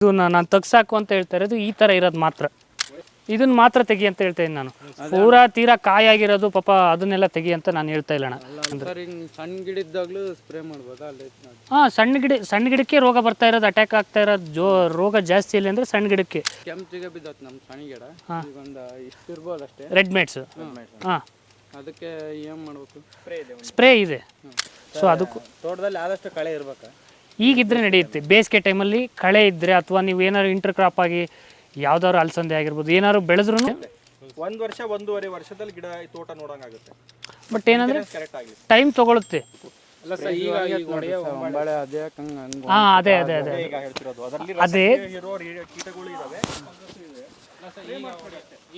ಇದು ನಾನು ತಗ್ಸಾಕು ಅಂತ ಹೇಳ್ತಾ ಇರೋದು ಈ ಥರ ಇರೋದು ಮಾತ್ರ. ಇದನ್ನ ಮಾತ್ರ ತೆಗಿ ಅಂತ ಹೇಳ್ತಾ ಇದ್ದೀನಿ ನಾನು. ಪೂರಾ ತೀರಾ ಕಾಯಾಗಿರೋದು ಪಾಪ ಅದನ್ನೆಲ್ಲ ತೆಗಿ ಅಂತ ನಾನು ಹೇಳ್ತಾ ಇಲ್ಲ ಅಣ್ಣ. ಸರ್ ಹಿಂಗೆ ಸಣ್ಣ ಗಿಡ ಇದ್ದಾಗಲೂ ಸ್ಪ್ರೇ ಮಾಡ್ಬೋದಾ ಹಾಂ ಸಣ್ಣ ಗಿಡ ಸಣ್ಣ ಗಿಡಕ್ಕೆ ರೋಗ ಬರ್ತಾ ಇರೋದು ಅಟ್ಯಾಕ್ ಆಗ್ತಾ ಇರೋದು ಜೋ ರೋಗ ಜಾಸ್ತಿ ಇಲ್ಲ ಅಂದ್ರೆ ಸಣ್ಣ ಗಿಡಕ್ಕೆ. ಕೆಂಪಿಗೆ ಬಿದ್ದತ್ ನಮ್ಮ ಸಣ್ಣ ಗಿಡ. ಒಂದು ಇಷ್ಟು ಇರ್ಬೋದು ಅಷ್ಟೇ. ರೆಡ್ ಮೇಟ್ಸ್ ಹಾಂ. ಅದಕ್ಕೆ ಏನು ಮಾಡಬೇಕು? ಸ್ಪ್ರೇ ಇದೆ. ಸ್ಪ್ರೇ ಇದೆ ಸೊ ಅದಕ್ಕೂ ತೋಟದಲ್ಲಿ ಆದಷ್ಟು ಕಳೆ ಇರ್ಬೇಕಾ? ಈಗಿದ್ರೆ ನಡೆಯುತ್ತೆ. ಬೇಸಿಗೆ ಟೈಮಲ್ಲಿ ಕಳೆ ಇದ್ರೆ ಅಥವಾ ನೀವು ಏನಾದ್ರು ಇಂಟರ್ ಕ್ರಾಪ್ ಆಗಿ ಯಾವ್ದಾದ್ರು ಅಲಸಂದೆ ಆಗಿರ್ಬೋದು ಏನಾದ್ರು ಬೆಳೆದ್ರು ಒಂದ್ ವರ್ಷ ಒಂದೂವರೆ ವರ್ಷದಲ್ಲಿ ಗಿಡ ತೋಟ ನೋಡಂಗಾಗುತ್ತೆ ಬಟ್ ಏನಂದ್ರೆ ಕರೆಕ್ಟ್ ಆಗಿ. ಟೈಮ್ ತಗೊಳುತ್ತೆ. ಅಲ್ಲ ಸರ್ ಈಗ ಒಂಬಳೆ ಅದೇ ಹಂಗೆ ಹಂಗೆ ಹಾಂ ಅದೇ ಅದೇ ಅದೇ.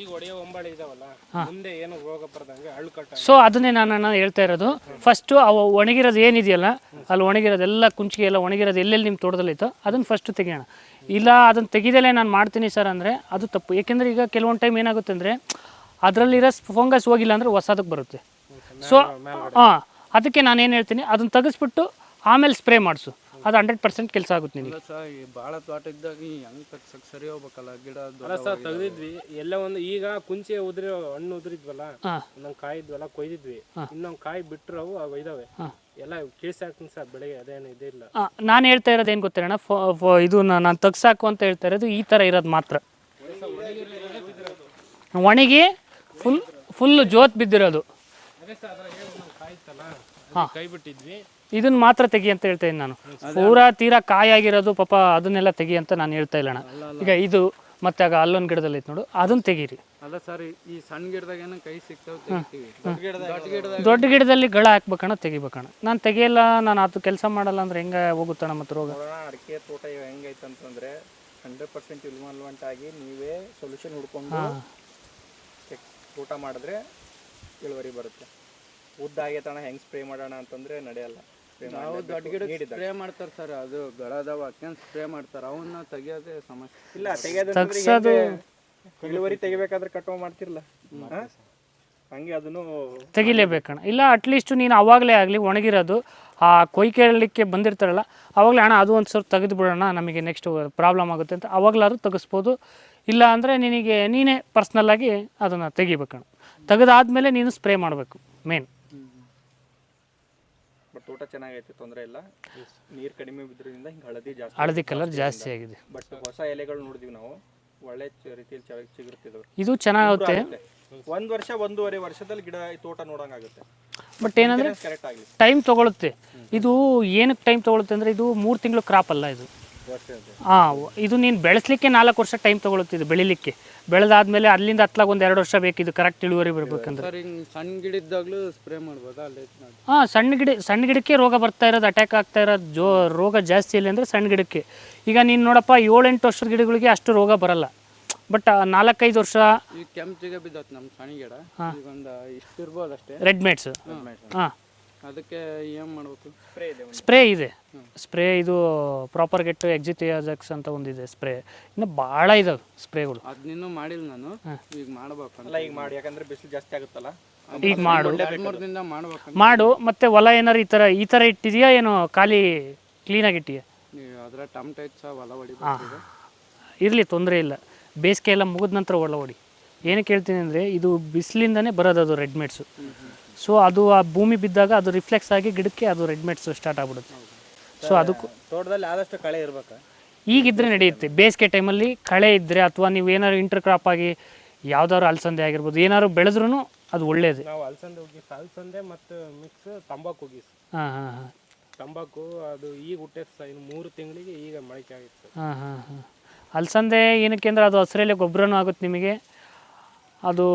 ಈಗ ಒಂಬಳೆ ಇದಾವಲ್ಲ ಮುಂದೆ ಏನು ರೋಗ ಬರ್ದಂಗೆ ಕಟ್ಟ ಸೊ ಅದನ್ನೇ ನಾನು ನಾನು ಹೇಳ್ತಾ ಇರೋದು. ಫಸ್ಟು ಅವು ಒಣಗಿರೋದು ಏನಿದೆಯಲ್ಲ ಅಲ್ಲಿ ಒಣಗಿರೋದೆಲ್ಲ ಕುಂಚಿಗೆ ಎಲ್ಲ ಒಣಗಿರೋದು ಎಲ್ಲೆಲ್ಲಿ ನಿಮ್ಮ ತೋಟದಲ್ಲಿತ್ತು ಅದನ್ನು ಫಸ್ಟು ತೆಗಿಯೋಣ. ಇಲ್ಲ ಅದನ್ನು ತೆಗಿದಲೇ ನಾನು ಮಾಡ್ತೀನಿ ಸರ್ ಅಂದರೆ ಅದು ತಪ್ಪು. ಏಕೆಂದರೆ ಈಗ ಕೆಲವೊಂದು ಟೈಮ್ ಏನಾಗುತ್ತೆ ಅಂದರೆ ಅದರಲ್ಲಿರೋ ಫಂಗಸ್ ಹೋಗಿಲ್ಲ ಅಂದರೆ ಹೊಸದಕ್ಕೆ ಬರುತ್ತೆ. ಸೊ ಹಾಂ ಅದಕ್ಕೆ ನಾನು ಏನು ಹೇಳ್ತೀನಿ ಅದನ್ನು ತೆಗೆಸ್ಬಿಟ್ಟು ಆಮೇಲೆ ಸ್ಪ್ರೇ ಮಾಡಿಸು. ಅದು ಹಂಡ್ರೆಡ್ ಪರ್ಸೆಂಟ್ ಕೆಲಸ ಆಗುತ್ತೆ ನಿಮಗೆ. ಸರ್ ಈ ಭಾಳ ತೋಟ ಇದ್ದಾಗ ಹೆಂಗ್ ಕಟ್ಸಕ್ ಸರಿ ಹೋಗ್ಬೇಕಲ್ಲ ಗಿಡ ಅಲ್ಲ ಸರ್ ತೆಗ್ದಿದ್ವಿ. ಎಲ್ಲ ಒಂದು ಈಗ ಕುಂಚೆ ಉದ್ರಿ ಹಣ್ಣು ಉದ್ರಿದ್ವಲ್ಲ ಒಂದೊಂದು ಕಾಯಿ ಇದ್ವಲ್ಲ ಕೊಯ್ದಿದ್ವಿ. ಇನ್ನೊಂದು ಕಾಯಿ ಬಿಟ್ರು ಅವು ಅವು ಇದಾವೆ. ಎಲ್ಲ ಹಾಕ್ತೀನಿ ಸರ್ ಬೆಳಗ್ಗೆ ಅದೇನು ಇದೆ ಇಲ್ಲ. ನಾನು ಹೇಳ್ತಾ ಇರೋದು ಏನು ಗೊತ್ತಿರೋಣ ಇದು ನಾನು ತಗ್ಸಾಕು ಅಂತ ಹೇಳ್ತಾ ಇರೋದು ಈ ಥರ ಇರೋದು ಮಾತ್ರ. ಒಣಗಿ ಫುಲ್ ಫುಲ್ ಜೋತ್ ಬಿದ್ದಿರೋದು. ಹಾಂ. ಕೈ ಬಿಟ್ಟಿದ್ವಿ. ಇದನ್ನ ಮಾತ್ರ ತೆಗಿ ಅಂತ ಹೇಳ್ತಾ ಇದ್ದೀನಿ ನಾನು. ಪೂರಾ ತೀರಾ ಕಾಯಾಗಿರೋದು ಪಾಪ ಅದನ್ನೆಲ್ಲ ತೆಗಿ ಅಂತ ನಾನು ಹೇಳ್ತಾ ಇಲ್ಲ ಅಣ್ಣ ಈಗ ಇದು ಮತ್ತೆ ಆಗ ಅಲ್ಲೊಂದು ಗಿಡದಲ್ಲಿ ಐತೆ ನೋಡು ಅದನ್ನ ತೆಗೀರಿ. ಅಲ್ಲ ಸರ್ ಈ ಸಣ್ಣ ಗಿಡದಾಗ ಏನೋ ಕೈ ಸಿಗ್ತಾವೆ ದೊಡ್ಡ ಗಿಡದಲ್ಲಿ ಗಳ ಹಾಕ್ಬೇಕಣ್ಣ ತೆಗಿಬೇಕಣ್ಣ. ನಾನು ತೆಗಿಯಲ್ಲ ನಾನು ಅದು ಕೆಲಸ ಮಾಡಲ್ಲ ಅಂದ್ರೆ ಹೆಂಗೆ ಹೋಗುತ್ತಣ್ಣ ಮತ್ತೆ ರೋಗ ಅಡಿಕೆ ತೋಟ ಹೆಂಗೈತಂತಂದ್ರೆ ಹೆಂಗೈತೆ ಅಂತಂದ್ರೆ ಹಂಡ್ರೆಡ್ ಪರ್ಸೆಂಟ್ ಇಲ್ಮಲ್ವಂಟ್ ಆಗಿ ನೀವೇ ಸೊಲ್ಯೂಷನ್ ಹುಡ್ಕೊಂಡು ತೋಟ ಮಾಡಿದ್ರೆ ಇಳುವರಿ ಬರುತ್ತೆ. ಉದ್ದ ಆಗೈತಣ ಹೆಂಗ್ ಸ್ಪ್ರೇ ಮಾಡೋಣ ಅಂತಂದ್ರೆ ನಡೆಯಲ್ಲ. ನಾವು. ದೊಡ್ಡ ಗಿಡ ಸ್ಪ್ರೇ ಮಾಡ್ತಾರೆ ಸರ್ ಅದು ಗಳದಾವ ಅಕ್ಕನ್ ಸ್ಪ್ರೇ ಮಾಡ್ತಾರೆ ಅವನ್ನ ತೆಗಿಯೋದೇ ಸಮಸ್ಯೆ. ಇಲ್ಲ ತೆಗೆಯೋದು ಇಳುವರಿ ತೆಗಿಬೇಕಾದ್ರೆ ಕಟಾವ್ ಮಾಡ್ತಿರಲ್ಲ? ಹಂಗೆ ಅದನ್ನು ತೆಗಿಲೇಬೇಕಣ್ಣ. ಇಲ್ಲ ಅಟ್ಲೀಸ್ಟ್ ನೀನು ಅವಾಗಲೇ ಆಗಲಿ ಒಣಗಿರೋದು ಆ ಕೊಯ್ಕೆರಲಿಕ್ಕೆ ಬಂದಿರ್ತಾರಲ್ಲ ಅವಾಗಲೇ ಅಣ್ಣ ಅದು ಒಂದು ಸ್ವಲ್ಪ ತೆಗೆದು ಬಿಡೋಣ ನಮಗೆ ನೆಕ್ಸ್ಟ್ ಪ್ರಾಬ್ಲಮ್ ಆಗುತ್ತೆ ಅಂತ ಅವಾಗಲಾದ್ರೂ ತೆಗಿಸ್ಬೋದು. ಇಲ್ಲ ಅಂದರೆ ನಿನಗೆ ನೀನೇ ಪರ್ಸ್ನಲ್ಲಾಗಿ ಅದನ್ನು ತೆಗಿಬೇಕಣ್ಣ. ತೆಗೆದಾದ್ಮೇಲೆ ನೀನು ಸ್ಪ್ರೇ ಮಾಡಬೇಕು ಮೇನ್ ಬಟ್ ತೋಟ ಚೆನ್ನಾಗೈತೆ ತೊಂದರೆ ಇಲ್ಲ. ನೀರು ಕಡಿಮೆ ಬಿದ್ರಿಂದ ಹಿಂಗೆ ಹಳದಿ ಜಾಸ್ತಿ ಹಳದಿ ಕಲರ್ ಜಾಸ್ತಿ ಆಗಿದೆ. ಬಟ್ ಹೊಸ ಎಲೆಗಳು ನೋಡಿದ್ವಿ ನಾವು. ಒಳ್ಳೆ ರೀತಿಯಲ್ಲಿ ಚೆನ್ನಾಗಿ ಚಿಗುರ್ತಿದಾವೆ. ಇದು ಚೆನ್ನಾಗುತ್ತೆ. ಒಂದು ವರ್ಷ ಒಂದೂವರೆ ವರ್ಷದಲ್ಲಿ ಗಿಡ ತೋಟ ನೋಡಂಗಾಗುತ್ತೆ ಬಟ್ ಏನಂದ್ರೆ ಟೈಮ್ ತಗೊಳುತ್ತೆ. ಇದು ಏನಕ್ಕೆ ಟೈಮ್ ತಗೊಳುತ್ತೆ ಅಂದ್ರೆ ಇದು ಮೂರು ತಿಂಗಳು ಕ್ರಾಪ್ ಅಲ್ಲ ಇದು. ಹಾಂ ಇದು ನೀನು ಬೆಳೆಸಲಿಕ್ಕೆ ನಾಲ್ಕು ವರ್ಷ ಟೈಮ್ ತಗೊಳುತ್ತಿದ್ದು ಇದು ಬೆಳಿಲಿಕ್ಕೆ. ಬೆಳೆದಾದ್ಮೇಲೆ ಅಲ್ಲಿಂದ ಹತ್ಲಾಗ ಒಂದು ಎರಡು ವರ್ಷ ಬೇಕು ಇದು ಕರೆಕ್ಟ್ ಇಳುವರಿ ಬರ್ಬೇಕಂದ್ರೆ. ಸರ್ ಹಿಂಗೆ ಸಣ್ಣ ಸ್ಪ್ರೇ ಮಾಡ್ಬೋದಾ? ಅಲ್ಲಿ ನೋಡಿ ಹಾಂ ಸಣ್ಣ ಗಿಡ ಸಣ್ಣ ಗಿಡಕ್ಕೆ ರೋಗ ಬರ್ತಾ ಇರೋದು ಅಟ್ಯಾಕ್ ಆಗ್ತಾ ಇರೋದು ಜೋ ರೋಗ ಜಾಸ್ತಿ ಇಲ್ಲ ಅಂದ್ರೆ ಸಣ್ಣ ಗಿಡಕ್ಕೆ. ಈಗ ನೀನು ನೋಡಪ್ಪ ಏಳೆಂಟು ವರ್ಷದ ಗಿಡಗಳಿಗೆ ಅಷ್ಟು ರೋಗ ಬರಲ್ಲ. ಬಟ್ ನಾಲ್ಕೈದು ವರ್ಷ ಈ ಕೆಂಪಿಗೆ ಬಿದ್ದತ್ ನಮ್ಮ ಸಣ್ಣ ಗಿಡ. ಹಾಂ. ಒಂದು ಇಷ್ಟು ಇರ್ಬೋದು ಅಷ್ಟೇ ರೆಡ್ ಮೈಟ್ಸ್ ಹಾಂ. ಅದಕ್ಕೆ ಏನು ಮಾಡಬೇಕು? ಸ್ಪ್ರೇ ಇದೆ ಸ್ಪ್ರೇ ಇದೆ. ಸ್ಪ್ರೇ ಇದು ಪ್ರಾಪರ್ ಗೆಟ್ ಎಕ್ಸಿಟಿಯಾಜಕ್ಸ್ ಅಂತ ಒಂದಿದೆ ಸ್ಪ್ರೇ. ಇನ್ನು ಭಾಳ ಇದಾವೆ ಸ್ಪ್ರೇಗಳು. ಅದನ್ನ ಮಾಡಿಲ್ಲ ನಾನು. ಈಗ ಮಾಡ್ಬೇಕಂತ. ಅಲ್ಲ ಈಗ ಮಾಡಿ ಯಾಕಂದ್ರೆ ಬಿಸಿಲು ಜಾಸ್ತಿ ಆಗುತ್ತಲ್ಲ? ಈಗ ಮಾಡು. ಮಾಡು ಮತ್ತೆ ಹೊಲ ಏನಾರು ಈ ಥರ ಈ ಥರ ಇಟ್ಟಿದೆಯಾ ಏನು ಖಾಲಿ ಕ್ಲೀನಾಗಿ ಇಟ್ಟಿಯಾ ಹೊಲ. ಇರಲಿ ತೊಂದರೆ ಇಲ್ಲ. ಬೇಸಿಗೆ ಎಲ್ಲ ಮುಗಿದ ನಂತರ ಒಳ್ಳೆ ಹೊಡಿ. ಏನಕ್ಕೆ ಹೇಳ್ತೀನಿ ಅಂದರೆ ಇದು ಬಿಸಿಲಿಂದನೇ ಬರೋದು ಅದು ರೆಡ್ ಮೇಟ್ಸು ಸೊ ಅದು ಆ ಭೂಮಿ ಬಿದ್ದಾಗ ಅದು ರಿಫ್ಲೆಕ್ಸ್ ಆಗಿ ಗಿಡಕ್ಕೆ ಅದು ರೆಡ್ ಮೇಟ್ಸು ಸ್ಟಾರ್ಟ್ ಆಗ್ಬಿಡುತ್ತೆ. ಸೊ ಅದಕ್ಕೂ ತೋಟದಲ್ಲಿ ಆದಷ್ಟು ಕಳೆ ಇರಬೇಕು? ಈಗಿದ್ರೆ ನಡೆಯುತ್ತೆ. ಬೇಸಿಗೆ ಟೈಮಲ್ಲಿ ಕಳೆ ಇದ್ದರೆ ಅಥವಾ ನೀವು ಏನಾದ್ರು ಇಂಟರ್ ಕ್ರಾಪ್ ಆಗಿ ಯಾವ್ದಾದ್ರು ಅಲಸಂದೆ ಆಗಿರ್ಬೋದು ಏನಾದ್ರು ಬೆಳೆದ್ರೂ ಅದು ಒಳ್ಳೇದು. ನಾವು ಅಲಸಂದೆ ಮತ್ತು ಮಿಕ್ಸ್ ತಂಬಾಕು ಹಾಂ ಹಾಂ ಹಾಂ. ತಂಬಾಕು ಅದು ಈಗ ಹುಟ್ಟೈತೆ ಸರ್ ಇನ್ನು ಮೂರು ತಿಂಗಳಿಗೆ ಈಗ ಮೊಳಕೆ ಆಗಿತ್ತು. ಹಾಂ ಹಾಂ ಹಾಂ. ಅಲಸಂದೆ ಏನಕ್ಕೆ ಅಂದರೆ ಅದು ಹಸಿರೆಲೆ ಗೊಬ್ಬರನೂ ಆಗುತ್ತೆ ನಿಮಗೆ. ಅದು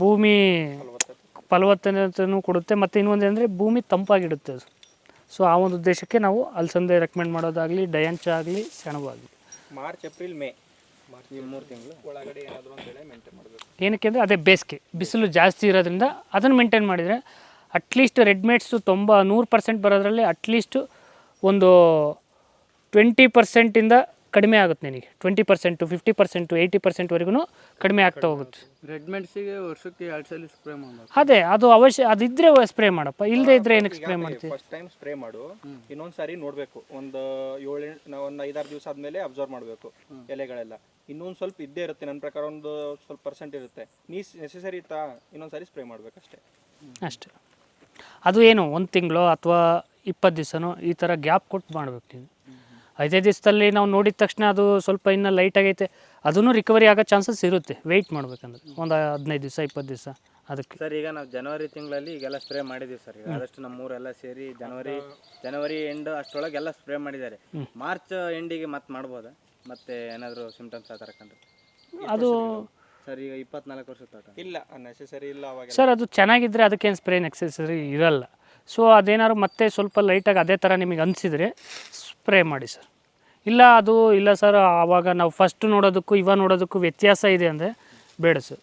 ಭೂಮಿ ಫಲವತ್ತತೆನೂ ಕೊಡುತ್ತೆ ಮತ್ತು ಇನ್ನೊಂದು ಅಂದರೆ ಭೂಮಿ ತಂಪಾಗಿಡುತ್ತೆ ಅದು. ಸೊ ಆ ಒಂದು ಉದ್ದೇಶಕ್ಕೆ ನಾವು ಅಲಸಂದೆ ರೆಕಮೆಂಡ್ ಮಾಡೋದಾಗಲಿ ಡಯಾಂಚ ಆಗಲಿ ಸೆಣಬು ಆಗಲಿ. March April May. ಮೂರು ತಿಂಗಳು. ಒಳಗಡೆ ಏನಾದರೂ ಒಂದು ಬೆಳೆ ಮೇಂಟೈನ್ ಮಾಡಬೇಕು. ಏನಕ್ಕೆ ಅಂದರೆ ಅದೇ ಬೇಸಿಗೆ. ಬಿಸಿಲು ಜಾಸ್ತಿ ಇರೋದ್ರಿಂದ ಅದನ್ನು ಮೇಂಟೈನ್ ಮಾಡಿದರೆ ಅಟ್ಲೀಸ್ಟ್ ರೆಡ್ಮೇಡ್ಸು ತೊಂಬ ನೂರು ಪರ್ಸೆಂಟ್ ಬರೋದ್ರಲ್ಲಿ ಅಟ್ಲೀಸ್ಟು ಒಂದು ಟ್ವೆಂಟಿ ಪರ್ಸೆಂಟಿಂದ ಕಡಿಮೆ ಆಗುತ್ತೆ ನಿನಗೆ. Twenty percent fifty percent eighty ಪರ್ಸೆಂಟ್ವರೆಗೂ ಕಡಿಮೆ ಆಗ್ತಾ ಹೋಗುತ್ತೆ. ರೆಡ್ ಮೆಣಸಿಗೆ ವರ್ಷಕ್ಕೆ ಎರಡು ಸಲ ಸ್ಪ್ರೇ ಮಾಡಬೇಕು. ಅದೇ ಅದು ಅವಶ್ಯ ಅದಿದ್ರೆ ಸ್ಪ್ರೇ ಮಾಡಪ್ಪ. ಇಲ್ಲದೆ ಇದ್ರೆ ಏನಕ್ಕೆ ಸ್ಪ್ರೇ ಮಾಡ್ತೀವಿ ಫಸ್ಟ್ ಟೈಮ್ ಸ್ಪ್ರೇ ಮಾಡು. ಇನ್ನೊಂದು ಸಾರಿ ನೋಡಬೇಕು. ಒಂದು ಏಳು ನಾವು ಒಂದು ಐದಾರು ದಿವಸ ಆದ್ಮೇಲೆ ಅಬ್ಸರ್ವ್ ಮಾಡಬೇಕು ಎಲೆಗಳೆಲ್ಲ. ಇನ್ನೊಂದು ಸ್ವಲ್ಪ ಇದ್ದೇ ಇರುತ್ತೆ ನನ್ನ ಪ್ರಕಾರ ಒಂದು ಸ್ವಲ್ಪ ಪರ್ಸೆಂಟ್ ಇರುತ್ತೆ. ನೀ ನೆಸೆಸರಿ ಇತ್ತಾ? ಇನ್ನೊಂದು ಸಾರಿ ಸ್ಪ್ರೇ ಮಾಡಬೇಕು ಅಷ್ಟೇ. ಅದು ಏನು ಒಂದು ತಿಂಗಳು ಅಥವಾ ಇಪ್ಪತ್ತು ದಿವಸನೋ ಈ ಥರ ಗ್ಯಾಪ್ ಕೊಟ್ಟು ಮಾಡ್ಬೇಕು ನೀನು. ಐದೈದು ದಿವಸದಲ್ಲಿ ನಾವು ನೋಡಿದ ತಕ್ಷಣ ಅದು ಸ್ವಲ್ಪ ಇನ್ನೂ ಲೈಟ್ ಆಗೈತೆ. ಅದನ್ನು ರಿಕವರಿ ಆಗೋ ಚಾನ್ಸಸ್ ಇರುತ್ತೆ. ವೆಯ್ಟ್ ಮಾಡ್ಬೇಕಂದ್ರೆ. ಒಂದು ಹದಿನೈದು ದಿವಸ ಇಪ್ಪತ್ತು ದಿವಸ ಅದಕ್ಕೆ. ಸರ್ ಈಗ ನಾವು ಜನವರಿ ತಿಂಗಳಲ್ಲಿ ಈಗೆಲ್ಲ ಸ್ಪ್ರೇ ಮಾಡಿದ್ದೀವಿ ಸರ್ ಈಗ ಆದಷ್ಟು ನಮ್ಮೂರೆಲ್ಲ ಸೇರಿ ಜನವರಿ ಜನವರಿ ಎಂಡ್ ಅಷ್ಟರೊಳಗೆ ಎಲ್ಲ ಸ್ಪ್ರೇ ಮಾಡಿದ್ದಾರೆ. ಮಾರ್ಚ್ ಎಂಡಿಗೆ ಮತ್ತೆ ಮಾಡ್ಬೋದ? ಮತ್ತೆ ಏನಾದರೂ ಸಿಂಪ್ಟಮ್ಸ್ ಆ ಥರ ಕಂಡ್ರೆ ಅದು ಸರ್ ಈಗ ಇಪ್ಪತ್ನಾಲ್ಕು ವರ್ಷ ತೋಟ ಇಲ್ಲ ನೆಸೆಸರಿ ಇಲ್ಲ ಅವಾಗ ಸರ್ ಅದು ಚೆನ್ನಾಗಿದ್ದರೆ ಅದಕ್ಕೇನು ಸ್ಪ್ರೇ ನೆಕ್ಸೆಸರಿ ಇರಲ್ಲ. ಸೊ ಅದೇನಾದ್ರು ಮತ್ತೆ ಸ್ವಲ್ಪ ಲೈಟಾಗಿ ಅದೇ ಥರ ನಿಮಗೆ ಅನಿಸಿದರೆ ಸ್ಪ್ರೇ ಮಾಡಿ ಸರ್. ಇಲ್ಲ ಅದು ಇಲ್ಲ ಸರ್, ಆವಾಗ ನಾವು ಫಸ್ಟ್ ನೋಡೋದಕ್ಕೂ ಇವಾಗ ನೋಡೋದಕ್ಕೂ ವ್ಯತ್ಯಾಸ ಇದೆ ಅಂದರೆ ಬೇಡ ಸರ್.